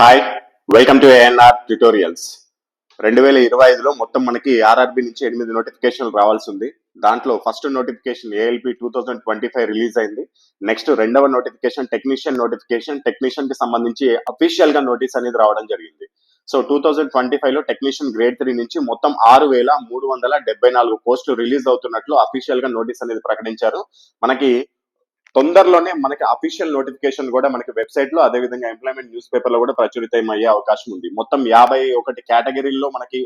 Hi welcome to ANR tutorials. రెండు వేల ఇరవై ఐదులో మొత్తం మనకి ఆర్ఆర్బి నుంచి ఎనిమిది నోటిఫికేషన్లు రావాల్సి ఉంది. దాంట్లో first notification ALP two thousand twenty five release అయింది. నెక్స్ట్ రెండవ నోటిఫికేషన్ టెక్నీషియన్ నోటిఫికేషన్ టెక్నీషియన్కి సంబంధించి అఫీషియల్గా నోటీస్ అనేది రావడం జరిగింది. సో టూ థౌజండ్ ట్వంటీ ఫైవ్లో టెక్నీషియన్ గ్రేడ్ త్రీ నుంచి మొత్తం ఆరు వేల మూడు వందల డెబ్బై నాలుగు పోస్టులు రిలీజ్ అవుతున్నట్లు అఫీషియల్గా నోటీస్ అనేది ప్రకటించారు. మనకి తొందరలోనే మనకి అఫీషియల్ నోటిఫికేషన్ కూడా మనకి వెబ్సైట్లో అదే విధంగా ఎంప్లాయ్మెంట్ న్యూస్ పేపర్లో కూడా ప్రచురితం అయ్యే అవకాశం ఉంది. మొత్తం యాభై ఒకటి కేటగిరీల్లో మనకి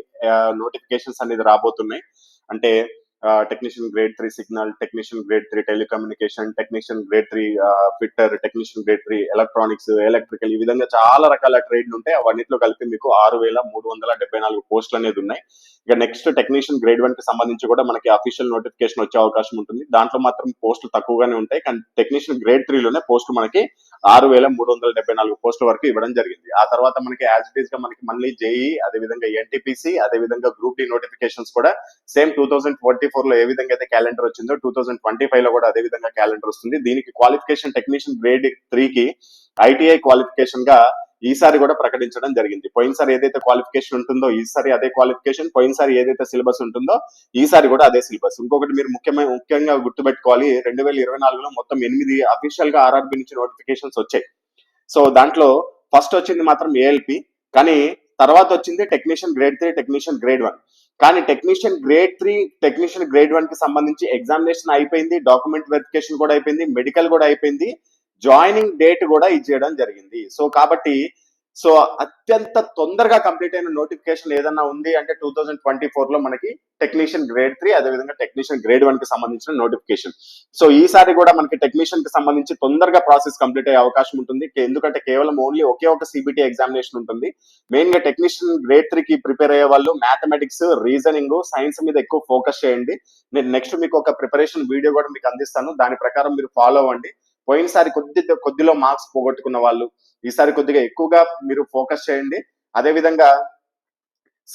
నోటిఫికేషన్స్ అనేది రాబోతున్నాయి. అంటే technician grade three signal technician grade three telecommunication technician grade three fitter technician grade three electronics electrical ఈ విధంగా చాలా రకాల ట్రేడ్లు ఉంటాయి. అవన్నిట్లో కలిపి మీకు ఆరు వేల మూడు వందల డెబ్బై నాలుగు పోస్టులు అనేది ఉన్నాయి. ఇక నెక్స్ట్ టెక్నీషియన్ గ్రేడ్ వన్కి సంబంధించి కూడా మనకి అఫీషియల్ నోటిఫికేషన్ వచ్చే అవకాశం ఉంటుంది. దాంట్లో మాత్రం పోస్టులు తక్కువగానే ఉంటాయి. కానీ టెక్నీషియన్ గ్రేడ్ త్రీలోనే పోస్టులు మనకి ఆరు వేల మూడు వందల డెబ్బై నాలుగు పోస్టుల వరకు ఇవ్వడం జరిగింది. ఆ తర్వాత మనకి యాజ్ ఇట్ ఈస్గా మనకి మళ్ళీ జేఈ అదే విధంగా ఎన్టీపీసీ అదే విధంగా గ్రూప్ డి నోటిఫికేషన్స్ కూడా సేమ్ టూ థౌసండ్ ట్వంటీ ఫోర్లో ఏ విధంగా అయితే క్యాలెండర్ వచ్చిందో టూ థౌసండ్ ట్వంటీ ఫైవ్లో కూడా అదే విధంగా క్యాలెండర్ వస్తుంది. దీనికి క్వాలిఫికేషన్ టెక్నీషియన్ గ్రేడ్ త్రీ కి ఐటీఐ క్వాలిఫికేషన్గా ఈసారి కూడా ప్రకటించడం జరిగింది. పోయినసారి ఏదైతే క్వాలిఫికేషన్ ఉంటుందో ఈసారి అదే క్వాలిఫికేషన్ పోయినసారి ఏదైతే సిలబస్ ఉంటుందో ఈసారి కూడా అదే సిలబస్ ఇంకొకటి మీరు ముఖ్యమైన ముఖ్యంగా గుర్తుపెట్టుకోవాలి రెండు వేల ఇరవై నాలుగులో మొత్తం ఎనిమిది అఫీషియల్గా ఆర్ఆర్బి నుంచి నోటిఫికేషన్స్ వచ్చాయి. సో దాంట్లో ఫస్ట్ వచ్చింది మాత్రం ఏఎల్పి కానీ తర్వాత వచ్చింది technician grade three technician grade one కానీ technician grade three technician grade వన్కి సంబంధించి ఎగ్జామినేషన్ అయిపోయింది డాక్యుమెంట్ వెరిఫికేషన్ కూడా అయిపోయింది మెడికల్ కూడా అయిపోయింది. జాయినింగ్ డేట్ కూడా ఇచ్చేయడం జరిగింది. సో కాబట్టి సో అత్యంత తొందరగా కంప్లీట్ అయిన నోటిఫికేషన్ ఏదన్నా ఉంది అంటే టూ థౌజండ్ ట్వంటీ ఫోర్లో మనకి టెక్నీషియన్ గ్రేడ్ త్రీ అదేవిధంగా టెక్నీషియన్ గ్రేడ్ వన్కి సంబంధించిన నోటిఫికేషన్. సో ఈసారి కూడా మనకి టెక్నీషియన్కి సంబంధించి తొందరగా ప్రాసెస్ కంప్లీట్ అయ్యే అవకాశం ఉంటుంది. ఎందుకంటే కేవలం ఓన్లీ ఒకే ఒక సిబిటి ఎగ్జామినేషన్ ఉంటుంది. మెయిన్గా టెక్నీషియన్ గ్రేడ్ త్రీ కి ప్రిపేర్ అయ్యే వాళ్ళు మ్యాథమెటిక్స్ రీజనింగ్ సైన్స్ మీద ఎక్కువ ఫోకస్ చేయండి. నేను నెక్స్ట్ మీకు ఒక ప్రిపరేషన్ వీడియో కూడా మీకు అందిస్తాను. దాని ప్రకారం మీరు ఫాలో అవ్వండి. పోయినసారి కొద్ది కొద్దిలో మార్క్స్ పోగొట్టుకున్న వాళ్ళు ఈసారి కొద్దిగా ఎక్కువగా మీరు ఫోకస్ చేయండి. అదే విధంగా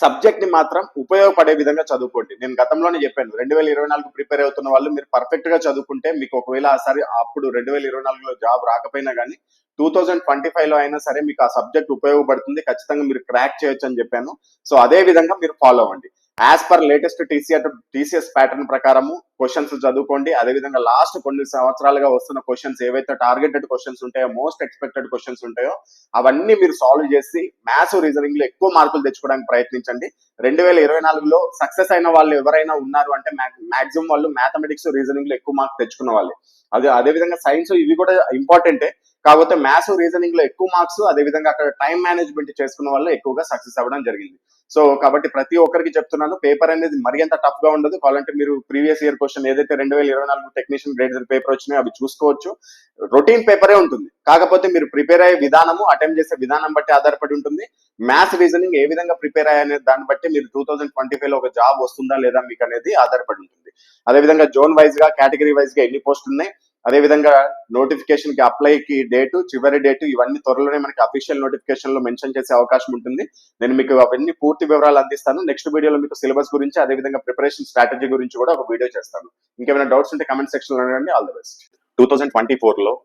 సబ్జెక్ట్ని మాత్రం ఉపయోగపడే విధంగా చదువుకోండి. నేను గతంలోనే చెప్పాను రెండు వేల ఇరవై నాలుగు ప్రిపేర్ అవుతున్న వాళ్ళు మీరు పర్ఫెక్ట్గా చదువుకుంటే మీకు ఒకవేళ ఆసారి అప్పుడు రెండు వేల ఇరవై నాలుగులో జాబ్ రాకపోయినా కానీ టూ థౌజండ్ ట్వంటీ ఫైవ్లో అయినా సరే మీకు ఆ సబ్జెక్ట్ ఉపయోగపడుతుంది ఖచ్చితంగా మీరు క్రాక్ చేయొచ్చు అని చెప్పాను. సో అదే విధంగా మీరు ఫాలో అవ్వండి. As per latest TCR TCS pattern ప్రకారము క్వశ్చన్స్ చదువుకోండి. అదే విధంగా లాస్ట్ కొన్ని సంవత్సరాలుగా వస్తున్న క్వశ్చన్స్ ఏవైతే టార్గెటెడ్ క్వశ్చన్స్ ఉంటాయో మోస్ట్ ఎక్స్పెక్టెడ్ క్వశ్చన్స్ ఉంటాయో అవన్నీ మీరు సాల్వ్ చేసి మ్యాథ్స్ రీజనింగ్లో ఎక్కువ మార్కులు తెచ్చుకోవడానికి ప్రయత్నించండి. రెండు వేల ఇరవై నాలుగులో సక్సెస్ అయిన వాళ్ళు ఎవరైనా ఉన్నారు అంటే మాక్సిమం వాళ్ళు మ్యాథమెటిక్స్ రీజనింగ్లో ఎక్కువ మార్క్స్ తెచ్చుకున్న వాళ్ళు. అదే అదే విధంగా సైన్స్ ఇవి కూడా ఇంపార్టెంటే కాకపోతే మ్యాథ్స్ రీజనింగ్లో ఎక్కువ మార్క్స్ అదే విధంగా అక్కడ టైం మేనేజ్మెంట్ చేసుకున్న వాళ్ళు ఎక్కువగా సక్సెస్ అవ్వడం జరిగింది. సో కాబట్టి ప్రతి ఒక్కరికి చెప్తున్నాను పేపర్ అనేది మరి అంత టఫ్గా ఉండదు. కావాలంటే మీరు ప్రీవియస్ ఇయర్ క్వశ్చన్ ఏదైతే రెండు వేల ఇరవై నాలుగు టెక్నీషియన్ గ్రేడ్ పేపర్ వచ్చినాయో అవి చూసుకోవచ్చు. రొటీన్ పేపరే ఉంటుంది. కాకపోతే మీరు ప్రిపేర్ అయ్యే విధానము అటెంప్ట్ చేసే విధానం బట్టి ఆధారపడి ఉంటుంది. మ్యాథ్స్ రీజనింగ్ ఏ విధంగా ప్రిపేర్ అయ్యనే దాన్ని బట్టి మీరు టూ థౌసండ్ ట్వంటీ ఫైవ్లో ఒక జాబ్ వస్తుందా లేదా మీకు అనేది ఆధారపడి ఉంటుంది. అదే విధంగా జోన్ వైజ్గా కేటగిరీ వైజ్గా ఎన్ని పోస్టులు ఉన్నాయి? అదే విధంగా నోటిఫికేషన్కి అప్లై కి డేటు చివరి డేటు ఇవన్నీ త్వరలోనే మనకి అఫీషియల్ నోటిఫికేషన్లో మెన్షన్ చేసే అవకాశం ఉంటుంది. నేను మీకు అవన్నీ పూర్తి వివరాలు అందిస్తాను. నెక్స్ట్ వీడియోలో మీకు సిలబస్ గురించి అదే విధంగా ప్రిపరేషన్ స్ట్రాటజీ గురించి కూడా ఒక వీడియో చేస్తాను. ఇంకేమైనా డౌట్స్ ఉంటే కమెంట్ సెక్షన్లో అడగండి. All the best two thousand twenty ఫోర్లో